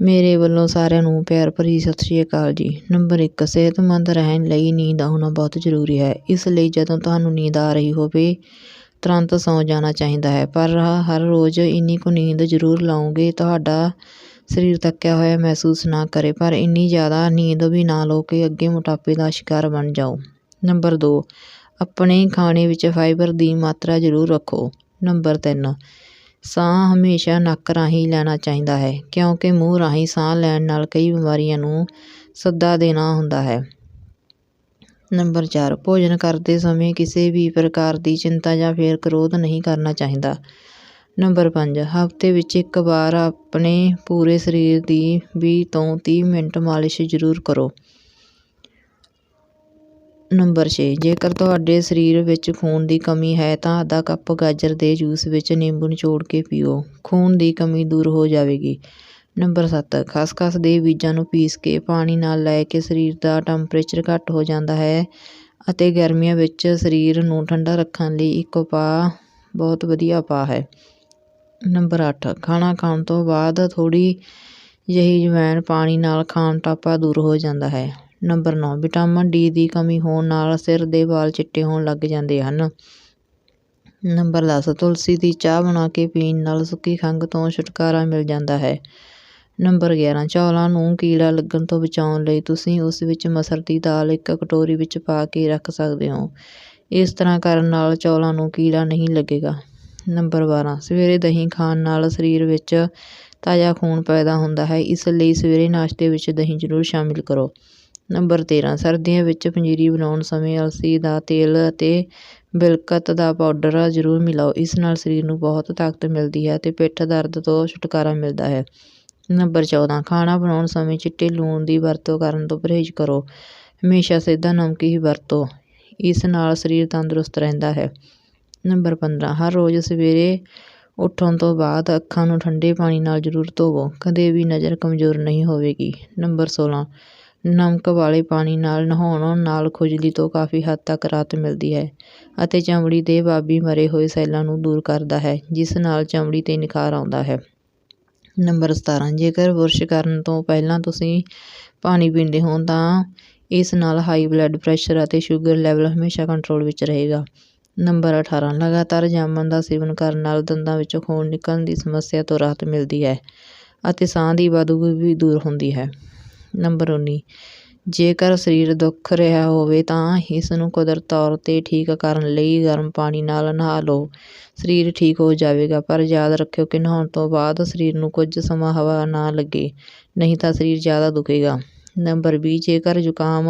ਮੇਰੇ ਵੱਲੋਂ ਸਾਰਿਆਂ ਨੂੰ ਪਿਆਰ ਭਰੀ ਸਤਿ ਸ਼੍ਰੀ ਅਕਾਲ ਜੀ। ਨੰਬਰ 1 ਸਿਹਤਮੰਦ ਰਹਿਣ ਲਈ ਨੀਂਦ ਆਉਣਾ ਬਹੁਤ ਜ਼ਰੂਰੀ ਹੈ। ਇਸ ਲਈ ਜਦੋਂ ਤੁਹਾਨੂੰ ਨੀਂਦ ਆ ਰਹੀ ਹੋਵੇ, ਤੁਰੰਤ ਸੌਂ ਜਾਣਾ ਚਾਹੀਦਾ ਹੈ। ਪਰ ਹਰ ਰੋਜ਼ ਇੰਨੀ ਕੁ ਨੀਂਦ ਜ਼ਰੂਰ ਲਓਗੇ, ਤੁਹਾਡਾ ਸਰੀਰ ਥੱਕਿਆ ਹੋਇਆ ਮਹਿਸੂਸ ਨਾ ਕਰੇ, ਪਰ ਇੰਨੀ ਜ਼ਿਆਦਾ ਨੀਂਦ ਵੀ ਨਾ ਲਓ ਕਿ ਅੱਗੇ ਮੋਟਾਪੇ ਦਾ ਸ਼ਿਕਾਰ ਬਣ ਜਾਓ। ਨੰਬਰ 2 ਆਪਣੇ ਖਾਣੇ ਵਿੱਚ ਫਾਈਬਰ ਦੀ ਮਾਤਰਾ ਜ਼ਰੂਰ ਰੱਖੋ। ਨੰਬਰ 3 ਸਾਹ ਹਮੇਸ਼ਾ ਨੱਕ ਰਾਹੀਂ ਲੈਣਾ ਚਾਹੀਦਾ ਹੈ, ਕਿਉਂਕਿ ਮੂੰਹ ਰਾਹੀਂ ਸਾਹ ਲੈਣ ਨਾਲ ਕਈ ਬਿਮਾਰੀਆਂ ਨੂੰ ਸੱਦਾ ਦੇਣਾ ਹੁੰਦਾ ਹੈ। ਨੰਬਰ ਚਾਰ, ਭੋਜਨ ਕਰਦੇ ਸਮੇਂ ਕਿਸੇ ਵੀ ਪ੍ਰਕਾਰ ਦੀ ਚਿੰਤਾ ਜਾਂ ਫਿਰ ਕ੍ਰੋਧ ਨਹੀਂ ਕਰਨਾ ਚਾਹੀਦਾ। ਨੰਬਰ 5 ਹਫ਼ਤੇ ਵਿੱਚ ਇੱਕ ਵਾਰ ਆਪਣੇ ਪੂਰੇ ਸਰੀਰ ਦੀ ਵੀਹ ਤੋਂ ਤੀਹ ਮਿੰਟ ਮਾਲਿਸ਼ ਜ਼ਰੂਰ ਕਰੋ। ਨੰਬਰ 6 ਜੇਕਰ ਤੁਹਾਡੇ ਸਰੀਰ ਵਿੱਚ ਖੂਨ ਦੀ ਕਮੀ ਹੈ ਤਾਂ ਅੱਧਾ ਕੱਪ ਗਾਜਰ ਦੇ ਜੂਸ ਵਿੱਚ ਨਿੰਬੂ ਨਿਚੋੜ ਕੇ ਪੀਓ। ਖੂਨ ਦੀ ਕਮੀ ਦੂਰ ਹੋ ਜਾਵੇਗੀ। ਨੰਬਰ 7 ਖਸਖਸ ਦੇ ਬੀਜਾਂ ਨੂੰ ਪੀਸ ਕੇ ਪਾਣੀ ਨਾਲ ਲੈ ਕੇ ਸਰੀਰ ਦਾ ਟੈਂਪਰੇਚਰ ਘੱਟ ਹੋ ਜਾਂਦਾ ਹੈ ਅਤੇ ਗਰਮੀਆਂ ਵਿੱਚ ਸਰੀਰ ਨੂੰ ਠੰਡਾ ਰੱਖਣ ਲਈ ਇੱਕ ਉਪਾਅ ਬਹੁਤ ਵਧੀਆ ਉਪਾਅ ਹੈ। ਨੰਬਰ 8 ਖਾਣਾ ਖਾਣ ਤੋਂ ਬਾਅਦ ਥੋੜ੍ਹੀ ਜਿਹੀ ਜਵੈਣ ਪਾਣੀ ਨਾਲ ਖਾਣ ਟਾਪਾ ਦੂਰ ਹੋ ਜਾਂਦਾ ਹੈ। ਨੰਬਰ ਨੌ, ਵਿਟਾਮਿਨ ਡੀ ਦੀ ਕਮੀ ਹੋਣ ਨਾਲ ਸਿਰ ਦੇ ਵਾਲ ਚਿੱਟੇ ਹੋਣ ਲੱਗ ਜਾਂਦੇ ਹਨ। ਨੰਬਰ ਦਸ, ਤੁਲਸੀ ਦੀ ਚਾਹ ਬਣਾ ਕੇ ਪੀਣ ਨਾਲ ਸੁੱਕੀ ਖੰਘ ਤੋਂ ਛੁਟਕਾਰਾ ਮਿਲ ਜਾਂਦਾ ਹੈ। ਨੰਬਰ 11 ਚੌਲਾਂ ਨੂੰ ਕੀੜਾ ਲੱਗਣ ਤੋਂ ਬਚਾਉਣ ਲਈ ਤੁਸੀਂ ਉਸ ਵਿੱਚ ਮਸਰ ਦੀ ਦਾਲ ਇੱਕ ਕਟੋਰੀ ਵਿੱਚ ਪਾ ਕੇ ਰੱਖ ਸਕਦੇ ਹੋ। ਇਸ ਤਰ੍ਹਾਂ ਕਰਨ ਨਾਲ ਚੌਲਾਂ ਨੂੰ ਕੀੜਾ ਨਹੀਂ ਲੱਗੇਗਾ। ਨੰਬਰ 12 ਸਵੇਰੇ ਦਹੀਂ ਖਾਣ ਨਾਲ ਸਰੀਰ ਵਿੱਚ ਤਾਜ਼ਾ ਖੂਨ ਪੈਦਾ ਹੁੰਦਾ ਹੈ, ਇਸ ਲਈ ਸਵੇਰੇ ਨਾਸ਼ਤੇ ਵਿੱਚ ਦਹੀਂ ਜ਼ਰੂਰ ਸ਼ਾਮਿਲ ਕਰੋ। ਨੰਬਰ 13 ਸਰਦੀਆਂ ਵਿੱਚ ਪੰਜੀਰੀ ਬਣਾਉਣ ਸਮੇਂ ਅਲਸੀ ਦਾ ਤੇਲ ਅਤੇ ਬਿਲਕਤ ਦਾ ਪਾਊਡਰ ਜ਼ਰੂਰ ਮਿਲਾਓ। ਇਸ ਨਾਲ ਸਰੀਰ ਨੂੰ ਬਹੁਤ ਤਾਕਤ ਮਿਲਦੀ ਹੈ ਅਤੇ ਪਿੱਠ ਦਰਦ ਤੋਂ ਛੁਟਕਾਰਾ ਮਿਲਦਾ ਹੈ। ਨੰਬਰ 14 ਖਾਣਾ ਬਣਾਉਣ ਸਮੇਂ ਚਿੱਟੇ ਲੂਣ ਦੀ ਵਰਤੋਂ ਕਰਨ ਤੋਂ ਪਰਹੇਜ਼ ਕਰੋ। ਹਮੇਸ਼ਾ ਸਿੱਧਾ ਨਮਕ ਹੀ ਵਰਤੋ। ਇਸ ਨਾਲ ਸਰੀਰ ਤੰਦਰੁਸਤ ਰਹਿੰਦਾ ਹੈ। ਨੰਬਰ 15 ਹਰ ਰੋਜ਼ ਸਵੇਰੇ ਉੱਠਣ ਤੋਂ ਬਾਅਦ ਅੱਖਾਂ ਨੂੰ ਠੰਡੇ ਪਾਣੀ ਨਾਲ ਜ਼ਰੂਰ ਧੋਵੋ। ਕਦੇ ਵੀ ਨਜ਼ਰ ਕਮਜ਼ੋਰ ਨਹੀਂ ਹੋਵੇਗੀ। ਨੰਬਰ 16 ਨਮਕ ਵਾਲੇ ਪਾਣੀ ਨਾਲ ਨਹਾਉਣ ਨਾਲ ਖੁਜਲੀ ਤੋਂ ਕਾਫੀ ਹੱਦ ਤੱਕ ਰਾਹਤ ਮਿਲਦੀ ਹੈ ਅਤੇ ਚਮੜੀ ਦੇ ਬਾਬੀ ਮਰੇ ਹੋਏ ਸੈੱਲਾਂ ਨੂੰ ਦੂਰ ਕਰਦਾ ਹੈ, ਜਿਸ ਨਾਲ ਚਮੜੀ 'ਤੇ ਨਿਖਾਰ ਆਉਂਦਾ ਹੈ। ਨੰਬਰ 17 ਜੇਕਰ ਬੁਰਸ਼ ਕਰਨ ਤੋਂ ਪਹਿਲਾਂ ਤੁਸੀਂ ਪਾਣੀ ਪੀਂਦੇ ਹੋ ਤਾਂ ਇਸ ਨਾਲ ਹਾਈ ਬਲੱਡ ਪ੍ਰੈਸ਼ਰ ਅਤੇ ਸ਼ੂਗਰ ਲੈਵਲ ਹਮੇਸ਼ਾ ਕੰਟਰੋਲ ਵਿੱਚ ਰਹੇਗਾ। ਨੰਬਰ 18 ਲਗਾਤਾਰ ਜਾਮਨ ਦਾ ਸੇਵਨ ਕਰਨ ਨਾਲ ਦੰਦਾਂ ਵਿੱਚੋਂ ਖੂਨ ਨਿਕਲਣ ਦੀ ਸਮੱਸਿਆ ਤੋਂ ਰਾਹਤ ਮਿਲਦੀ ਹੈ ਅਤੇ ਸਾਹ ਦੀ ਬਦਬੂ ਵੀ ਦੂਰ ਹੁੰਦੀ ਹੈ। ਨੰਬਰ 19 ਜੇਕਰ ਸਰੀਰ ਦੁੱਖ ਰਿਹਾ ਹੋਵੇ ਤਾਂ ਇਸ ਨੂੰ ਕੁਦਰਤ ਤੌਰ 'ਤੇ ਠੀਕ ਕਰਨ ਲਈ ਗਰਮ ਪਾਣੀ ਨਾਲ ਨਹਾ ਲਓ। ਸਰੀਰ ਠੀਕ ਹੋ ਜਾਵੇਗਾ, ਪਰ ਯਾਦ ਰੱਖਿਓ ਕਿ ਨਹਾਉਣ ਤੋਂ ਬਾਅਦ ਸਰੀਰ ਨੂੰ ਕੁਝ ਸਮਾਂ ਹਵਾ ਨਾ ਲੱਗੇ, ਨਹੀਂ ਤਾਂ ਸਰੀਰ ਜ਼ਿਆਦਾ ਦੁਖੇਗਾ। ਨੰਬਰ 20 ਜੇਕਰ ਜ਼ੁਕਾਮ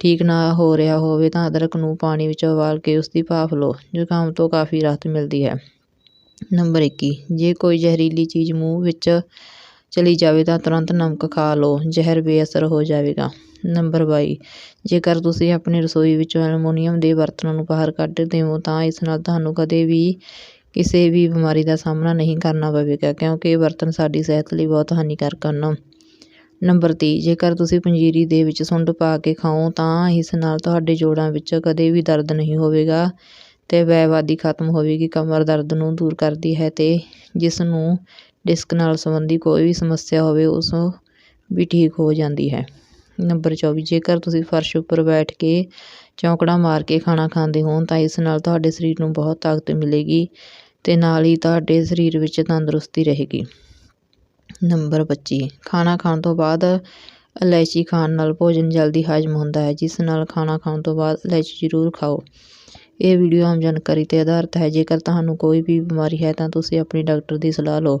ਠੀਕ ਨਾ ਹੋ ਰਿਹਾ ਹੋਵੇ ਤਾਂ ਅਦਰਕ ਨੂੰ ਪਾਣੀ ਵਿੱਚ ਉਬਾਲ ਕੇ ਉਸ ਦੀ ਭਾਫ਼ ਲਓ। ਜ਼ੁਕਾਮ ਤੋਂ ਕਾਫੀ ਰਾਹਤ ਮਿਲਦੀ ਹੈ। ਨੰਬਰ 21 ਜੇ ਕੋਈ ਜ਼ਹਿਰੀਲੀ ਚੀਜ਼ ਮੂੰਹ ਵਿੱਚ ਚਲੀ ਜਾਵੇ ਤਾਂ ਤੁਰੰਤ ਨਮਕ ਖਾ ਲਓ, ਜ਼ਹਿਰ ਬੇਅਸਰ ਹੋ ਜਾਵੇਗਾ। ਨੰਬਰ 22 ਜੇਕਰ ਤੁਸੀਂ ਆਪਣੀ ਰਸੋਈ ਵਿੱਚੋਂ ਐਲੂਮੀਨੀਅਮ ਦੇ ਬਰਤਨਾਂ ਨੂੰ ਬਾਹਰ ਕੱਢ ਹੋ ਤਾਂ ਇਸ ਨਾਲ ਤੁਹਾਨੂੰ ਕਦੇ ਵੀ ਕਿਸੇ ਵੀ ਬਿਮਾਰੀ ਦਾ ਸਾਹਮਣਾ ਨਹੀਂ ਕਰਨਾ ਪਵੇਗਾ, ਕਿਉਂਕਿ ਇਹ ਬਰਤਨ ਸਾਡੀ ਸਿਹਤ ਲਈ ਬਹੁਤ ਹਾਨੀਕਾਰਕ ਹਨ। ਨੰਬਰ 30 ਜੇਕਰ ਤੁਸੀਂ ਪੰਜੀਰੀ ਦੇ ਵਿੱਚ ਸੁੰਡ ਪਾ ਕੇ ਖਾਓ ਤਾਂ ਇਸ ਨਾਲ ਤੁਹਾਡੇ ਜੋੜਾਂ ਵਿੱਚ ਕਦੇ ਵੀ ਦਰਦ ਨਹੀਂ ਹੋਵੇਗਾ ਅਤੇ ਵੈਵਾਦੀ ਖਤਮ ਹੋਵੇਗੀ, ਕਮਰ ਦਰਦ ਨੂੰ ਦੂਰ ਕਰਦੀ ਹੈ ਅਤੇ ਜਿਸ ਨੂੰ ਡਿਸਕ ਨਾਲ ਸੰਬੰਧੀ ਕੋਈ ਵੀ ਸਮੱਸਿਆ ਹੋਵੇ, ਉਸ ਵੀ ਠੀਕ ਹੋ ਜਾਂਦੀ ਹੈ। ਨੰਬਰ 24 ਜੇਕਰ ਤੁਸੀਂ ਫਰਸ਼ ਉੱਪਰ ਬੈਠ ਕੇ ਚੌਂਕੜਾ ਮਾਰ ਕੇ ਖਾਣਾ ਖਾਂਦੇ ਹੋ ਤਾਂ ਇਸ ਨਾਲ ਤੁਹਾਡੇ ਸਰੀਰ ਨੂੰ ਬਹੁਤ ਤਾਕਤ ਮਿਲੇਗੀ ਅਤੇ ਨਾਲ ਹੀ ਤੁਹਾਡੇ ਸਰੀਰ ਵਿੱਚ ਤੰਦਰੁਸਤੀ ਰਹੇਗੀ। ਨੰਬਰ 25 ਖਾਣਾ ਖਾਣ ਤੋਂ ਬਾਅਦ ਇਲਾਇਚੀ ਖਾਣ ਨਾਲ ਭੋਜਨ ਜਲਦੀ ਹਜਮ ਹੁੰਦਾ ਹੈ, ਜਿਸ ਨਾਲ ਖਾਣਾ ਖਾਣ ਤੋਂ ਬਾਅਦ ਇਲਾਇਚੀ ਜ਼ਰੂਰ ਖਾਓ। ਇਹ ਵੀਡੀਓ ਆਮ ਜਾਣਕਾਰੀ 'ਤੇ ਆਧਾਰਿਤ ਹੈ। ਜੇਕਰ ਤੁਹਾਨੂੰ ਕੋਈ ਵੀ ਬਿਮਾਰੀ ਹੈ, ਤਾਂ ਤੁਸੀਂ ਆਪਣੇ ਡਾਕਟਰ ਦੀ ਸਲਾਹ ਲਓ।